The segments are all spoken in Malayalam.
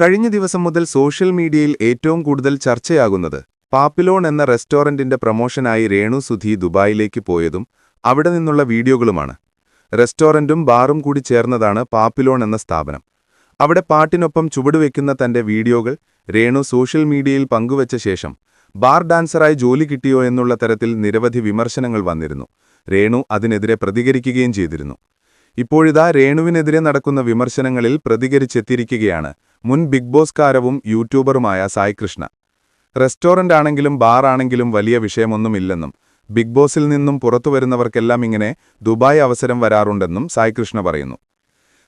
കഴിഞ്ഞ ദിവസം മുതൽ സോഷ്യൽ മീഡിയയിൽ ഏറ്റവും കൂടുതൽ ചർച്ചയാകുന്നത് പാപ്പിലോൺ എന്ന റെസ്റ്റോറന്റിന്റെ പ്രമോഷനായി രേണു സുധി ദുബായിലേക്ക് പോയതും അവിടെ നിന്നുള്ള വീഡിയോകളുമാണ്. റെസ്റ്റോറന്റും ബാറും കൂടി ചേർന്നതാണ് പാപ്പിലോൺ എന്ന സ്ഥാപനം. അവിടെ പാട്ടിനൊപ്പം ചുവടുവെക്കുന്ന തന്റെ വീഡിയോകൾ രേണു സോഷ്യൽ മീഡിയയിൽ പങ്കുവച്ച ശേഷം ബാർ ഡാൻസറായി ജോലി കിട്ടിയോ എന്നുള്ള തരത്തിൽ നിരവധി വിമർശനങ്ങൾ വന്നിരുന്നു. രേണു അതിനെതിരെ പ്രതികരിക്കുകയും ചെയ്തിരുന്നു. ഇപ്പോഴിതാ രേണുവിനെതിരെ നടക്കുന്ന വിമർശനങ്ങളിൽ പ്രതികരിച്ചെത്തിയിരിക്കുകയാണ് മുൻ ബിഗ് ബോസ് കാരവും യൂട്യൂബറുമായ സായ് കൃഷ്ണ. റെസ്റ്റോറന്റ് ആണെങ്കിലും ബാർ ആണെങ്കിലും വലിയ വിഷയമൊന്നുമില്ലെന്നും ബിഗ് ബോസിൽ നിന്നും പുറത്തു വരുന്നവർക്കെല്ലാം ഇങ്ങനെ ദുബായ് അവസരം വരാറുണ്ടെന്നും സായ് കൃഷ്ണ പറയുന്നു.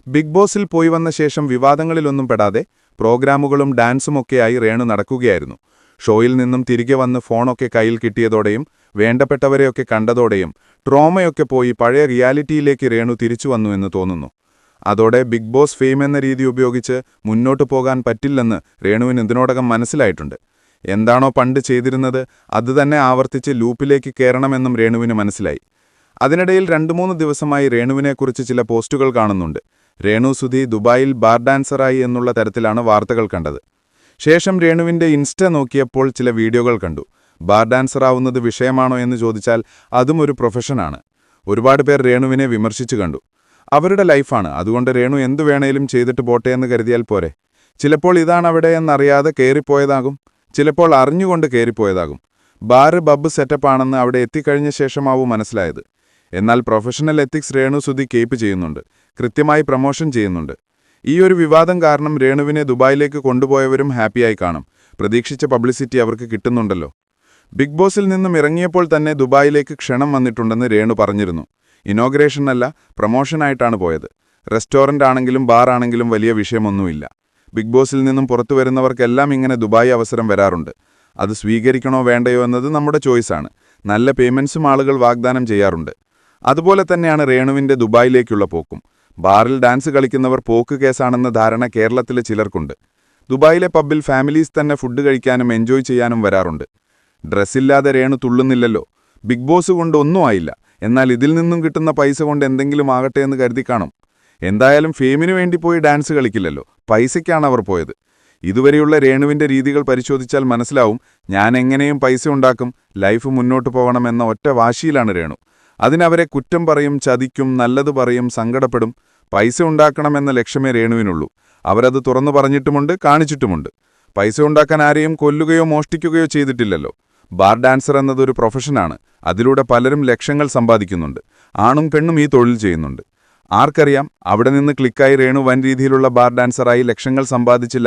ബിഗ് ബോസിൽ പോയി വന്ന ശേഷം വിവാദങ്ങളിലൊന്നും പെടാതെ പ്രോഗ്രാമുകളും ഡാൻസുമൊക്കെയായി രേണു നടക്കുകയായിരുന്നു. ഷോയിൽ നിന്നും തിരികെ വന്ന് ഫോണൊക്കെ കയ്യിൽ കിട്ടിയതോടെയും വേണ്ടപ്പെട്ടവരെയൊക്കെ കണ്ടതോടെയും ട്രോമയൊക്കെ പോയി പഴയ റിയാലിറ്റിയിലേക്ക് രേണു തിരിച്ചു വന്നു എന്ന് തോന്നുന്നു. അതോടെ ബിഗ് ബോസ് ഫെയിം എന്ന രീതി ഉപയോഗിച്ച് മുന്നോട്ട് പോകാൻ പറ്റില്ലെന്ന് രേണുവിന് ഇതിനോടകം മനസ്സിലായിട്ടുണ്ട്. എന്താണോ പണ്ട് ചെയ്തിരുന്നത് അത് തന്നെ ആവർത്തിച്ച് ലൂപ്പിലേക്ക് കയറണമെന്നും രേണുവിന് മനസ്സിലായി. അതിനിടയിൽ രണ്ടു മൂന്ന് ദിവസമായി രേണുവിനെക്കുറിച്ച് ചില പോസ്റ്റുകൾ കാണുന്നുണ്ട്. രേണു സുധി ദുബായിൽ ബാർ ഡാൻസറായി എന്നുള്ള തരത്തിലാണ് വാർത്തകൾ കണ്ടത്. ശേഷം രേണുവിന്റെ ഇൻസ്റ്റ നോക്കിയപ്പോൾ ചില വീഡിയോകൾ കണ്ടു. ബാർ ഡാൻസറാവുന്നത് വിഷയമാണോ എന്ന് ചോദിച്ചാൽ അതും ഒരു പ്രൊഫഷനാണ്. ഒരുപാട് പേർ രേണുവിനെ വിമർശിച്ചു കണ്ടു. അവരുടെ ലൈഫാണ്. അതുകൊണ്ട് രേണു എന്തു വേണേലും ചെയ്തിട്ട് പോട്ടെ എന്ന് കരുതിയാൽ പോരെ. ചിലപ്പോൾ ഇതാണ് അവിടെ എന്നറിയാതെ കയറിപ്പോയതാകും ചിലപ്പോൾ അറിഞ്ഞുകൊണ്ട് കയറിപ്പോയതാകും ബാർ ബബ്ബ് സെറ്റപ്പ് ആണെന്ന് അവിടെ എത്തിക്കഴിഞ്ഞ ശേഷമാവും മനസ്സിലായത്. എന്നാൽ professional ethics Renu Sudhi keep ചെയ്യുന്നുണ്ട്. കൃത്യമായി പ്രമോഷൻ ചെയ്യുന്നുണ്ട്. ഈ ഒരു വിവാദം കാരണം രേണുവിനെ ദുബായിലേക്ക് കൊണ്ടുപോയവരും ഹാപ്പിയായി കാണും. പ്രതീക്ഷിച്ച പബ്ലിസിറ്റി അവർക്ക് കിട്ടുന്നുണ്ടല്ലോ. ബിഗ് ബോസിൽ നിന്നും ഇറങ്ങിയപ്പോൾ തന്നെ ദുബായിലേക്ക് ക്ഷണം വന്നിട്ടുണ്ടെന്ന് രേണു പറഞ്ഞിരുന്നു. ഇനോഗ്രേഷനല്ല പ്രമോഷനായിട്ടാണ് പോയത്. റെസ്റ്റോറന്റ് ആണെങ്കിലും ബാർ ആണെങ്കിലും വലിയ വിഷയമൊന്നുമില്ല. ബിഗ് ബോസിൽ നിന്നും പുറത്തു വരുന്നവർക്കെല്ലാം ഇങ്ങനെ ദുബായ് അവസരം വരാറുണ്ട്. അത് സ്വീകരിക്കണോ വേണ്ടയോ എന്നത് നമ്മുടെ ചോയ്സാണ് നല്ല പേയ്മെൻസും ആളുകൾ വാഗ്ദാനം ചെയ്യാറുണ്ട്. അതുപോലെ തന്നെയാണ് രേണുവിന്റെ ദുബായിലേക്കുള്ള പോക്കും. ബാറിൽ ഡാൻസ് കളിക്കുന്നവർ പോക്ക് കേസാണെന്ന ധാരണ കേരളത്തിലെ ചിലർക്കുണ്ട്. ദുബായിലെ പബ്ബിൽ ഫാമിലീസ് തന്നെ ഫുഡ് കഴിക്കാനും എൻജോയ് ചെയ്യാനും വരാറുണ്ട്. ഡ്രസ്സില്ലാതെ രേണു തുള്ളുന്നില്ലല്ലോ. ബിഗ് ബോസ് കൊണ്ട് ഒന്നും ആയില്ല. എന്നാൽ ഇതിൽ നിന്നും കിട്ടുന്ന പൈസ കൊണ്ട് എന്തെങ്കിലും ആകട്ടെ എന്ന് കരുതി കാണും. എന്തായാലും ഫെയിമിനു വേണ്ടി പോയി ഡാൻസ് കളിക്കില്ലല്ലോ. പൈസയ്ക്കാണ് അവർ പോയത്. ഇതുവരെയുള്ള രേണുവിന്റെ രീതികൾ പരിശോധിച്ചാൽ മനസ്സിലാവും ഞാൻ എങ്ങനെയും പൈസ ഉണ്ടാക്കും ലൈഫ് മുന്നോട്ട് പോകണമെന്ന ഒറ്റ വാശിയിലാണ് രേണു. അതിനവരെ കുറ്റം പറയും ചതിക്കും നല്ലത് പറയും സങ്കടപ്പെടും. പൈസ ഉണ്ടാക്കണമെന്ന ലക്ഷ്യമേ രേണുവിനുള്ളൂ. അവരത് തുറന്നു പറഞ്ഞിട്ടുമുണ്ട് കാണിച്ചിട്ടുമുണ്ട്. പൈസ ഉണ്ടാക്കാൻ ആരെയും കൊല്ലുകയോ മോഷ്ടിക്കുകയോ ചെയ്തിട്ടില്ലല്ലോ. ബാർ ഡാൻസർ എന്നതൊരു പ്രൊഫഷനാണ്. അതിലൂടെ പലരും ലക്ഷങ്ങൾ സമ്പാദിക്കുന്നുണ്ട്. ആണും പെണ്ണും ഈ തൊഴിൽ ചെയ്യുന്നുണ്ട്. ആർക്കറിയാം അവിടെ നിന്ന് ക്ലിക്കായി രേണു വൻ രീതിയിലുള്ള ബാർ ഡാൻസറായി ലക്ഷങ്ങൾ സമ്പാദിച്ച്